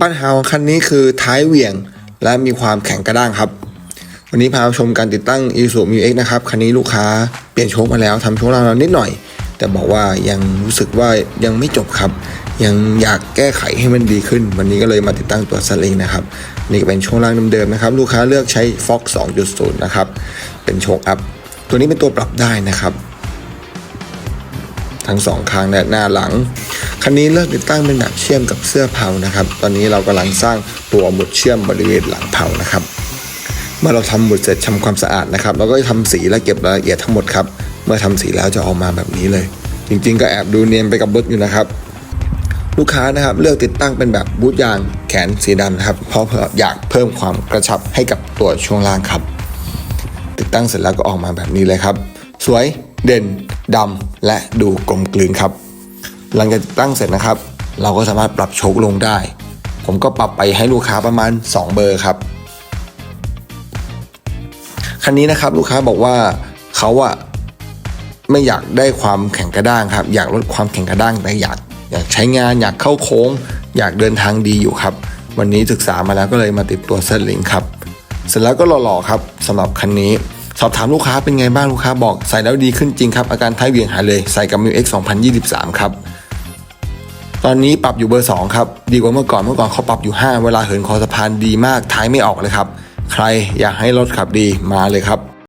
ปัญหาของคันนี้คือท้ายเหวี่ยงและมีความแข็งกระด้างครับ วันนี้พามาชมการติดตั้ง i s u m u x นะครับ คันนี้ลูกค้าเปลี่ยนโชคมาแล้วทำโชคล่างเรานิดหน่อย แต่บอกว่ายังรู้สึกว่ายังไม่จบครับ ยังอยากแก้ไขให้มันดีขึ้น วันนี้ก็เลยมาติดตั้งตัวสลิงนะครับ นี่ก็เป็นโชคล่างเดิมๆนะครับ ลูกค้าเลือกใช้ Fox 2.0 นะครับ เป็นโชคอัพ ตัวนี้เป็นตัวปรับได้นะครับ ทั้งสองข้างและหน้าหลัง คันนี้เลือกติดตั้งเป็นแบบเชื่อมกับเสื้อเผานะครับ ตอนนี้เรากำลังสร้างตัวหมุดเชื่อมบริเวณหลังเผานะครับ เมื่อเราทำหมุดเสร็จทำความสะอาดนะครับ เราก็จะทำสีและเก็บรายละเอียดทั้งหมดครับ เมื่อทำสีแล้วจะออกมาแบบนี้เลย จริง ๆ ก็แอบดูเนียนไปกับรถอยู่นะครับ ลูกค้านะครับเลือกติดตั้งเป็นแบบบูทยางแขนสีดำนะครับเพราะอยากเพิ่มความกระชับให้กับตัวช่วงล่างครับ ติดตั้งเสร็จแล้วก็ออกมาแบบนี้เลยครับ สวยเด่นดำและดูกลมกลืนครับ หลังจากติดตั้งเสร็จนะครับ เราก็สามารถปรับโชคลงได้ ผมก็ปรับไปให้ลูกค้าประมาณ 2 เบอร์ครับคันนี้นะครับลูกค้าบอกว่าเขาอะไม่อยากได้ความแข็งกระด้างครับ อยากลดความแข็งกระด้างแต่อยากอยากใช้งานอยากเข้าโค้ง อยากเดินทางดีอยู่ครับ วันนี้ศึกษามาแล้วก็เลยมาติดตัวเซตลิงครับ เสร็จแล้วก็หล่อๆครับสำหรับคันนี้ สอบถามลูกค้าเป็นไงบ้างลูกค้าบอกใส่แล้วดีขึ้นจริงครับ อาการท้ายเวียงหายเลยใส่กับ m ิว X 2023 ครับ ตอนนี้ปรับอยู่เบอร์ 2 ครับ ดีกว่าเมื่อก่อนเมื่อก่อนเขาปรับอยู่ 5 เวลาเหินคอสะพานดีมากท้ายไม่ออกเลยครับ ใครอยากให้รถขับดีมาเลยครับ